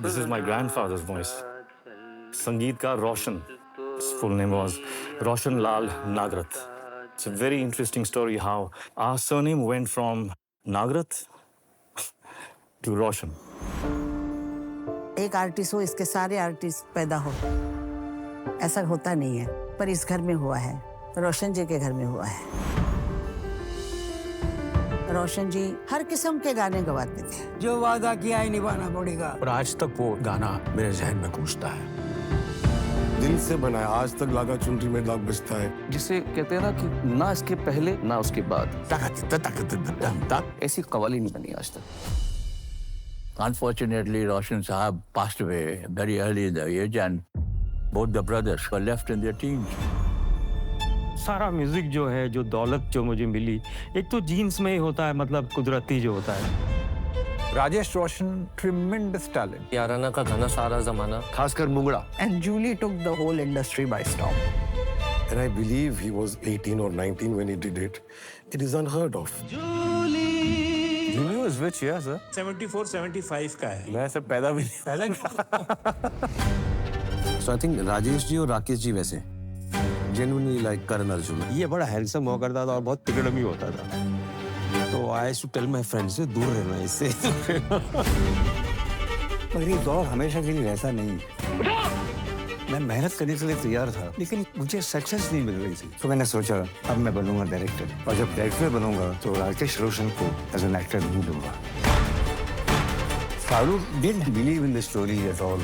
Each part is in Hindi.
This is my grandfather's voice. Sangeetkar Roshan. His full name was Roshan Lal Nagrat. It's a very interesting story how our surname went from Nagrat to Roshan. एक आर्टिस्ट हो इसके सारे आर्टिस्ट पैदा हो ऐसा होता नहीं है पर इस घर में हुआ है रोशन जी के घर में हुआ है रोशन जी हर किस्म के गाने गवाते थे। जो वादा किया ही निभाना पड़ेगा। और आज तक वो गाना मेरे जहन में गूंजता है। दिल से बनाया आज तक लागा चुनरी में दाग बजता है। जिसे कहते हैं ना कि ना इसके पहले ना उसके बाद। ऐसी कवाली नहीं बनी आज तक। Unfortunately, Roshan Sahab passed away very early in the age, and both the brothers were left in their teens. सारा म्यूज़िक जो है जो दौलत जो मुझे मिली एक तो जीन्स में ही होता है मतलब कुदरती जो होता है। राजेश रोशन ट्रिमेंडस टैलेंट याराना का गाना सारा जमाना। खासकर Mungda. And Julie took the whole industry by storm And I believe he was 18 or 19 when he did it. It is unheard of. Julio is which year sir 74 75 का है। मैं सब पैदा भी नहीं पहले सो आई थिंक राजेश जी और राकेश जी वैसे। जेन्युइनली लाइक करण अर्जुन ये बड़ा हैंडसम हुआ करता था और बहुत तिकड़मी होता था। तो I to tell my friends से दूर रहना इससे. पर ये दौर हमेशा के लिए वैसा नहीं। मैं मेहनत करने के लिए तैयार था लेकिन मुझे सक्सेस नहीं मिल रही थी। तो मैंने सोचा अब मैं बनूँगा डायरेक्टर और जब डायरेक्टर बनूँगा तो राकेश रोशन को एज एन एक्टर नहीं दूँगा। Farooq did believe in the story at all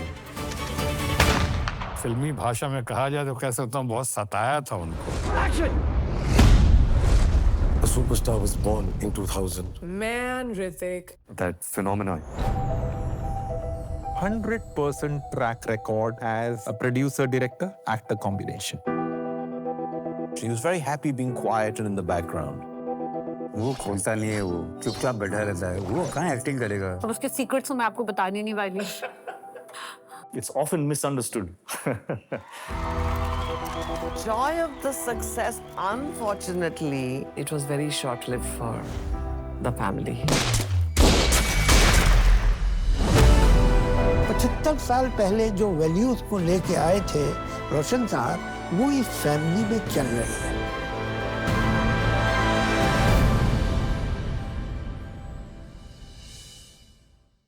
फिल्मी भाषा में कहा जाए तो कह सकता हूँ बहुत सताया था उनको A superstar was born in 2000. Man, Rithik. That phenomenon 100% track record as a producer director actor combination She was very happy being quiet and in the background. वो खोलता नहीं है वो चुपचाप बैठा रहता है वो कहाँ एक्टिंग करेगा और उसके सीक्रेट्स तो मैं आपको बताने नहीं वाली It's often misunderstood. joy of the success, unfortunately, it was very short lived for the family. पचहत्तर साल पहले जो वैल्यूज को लेके आए थे रोशन साहब वो इस फैमिली में चल रही है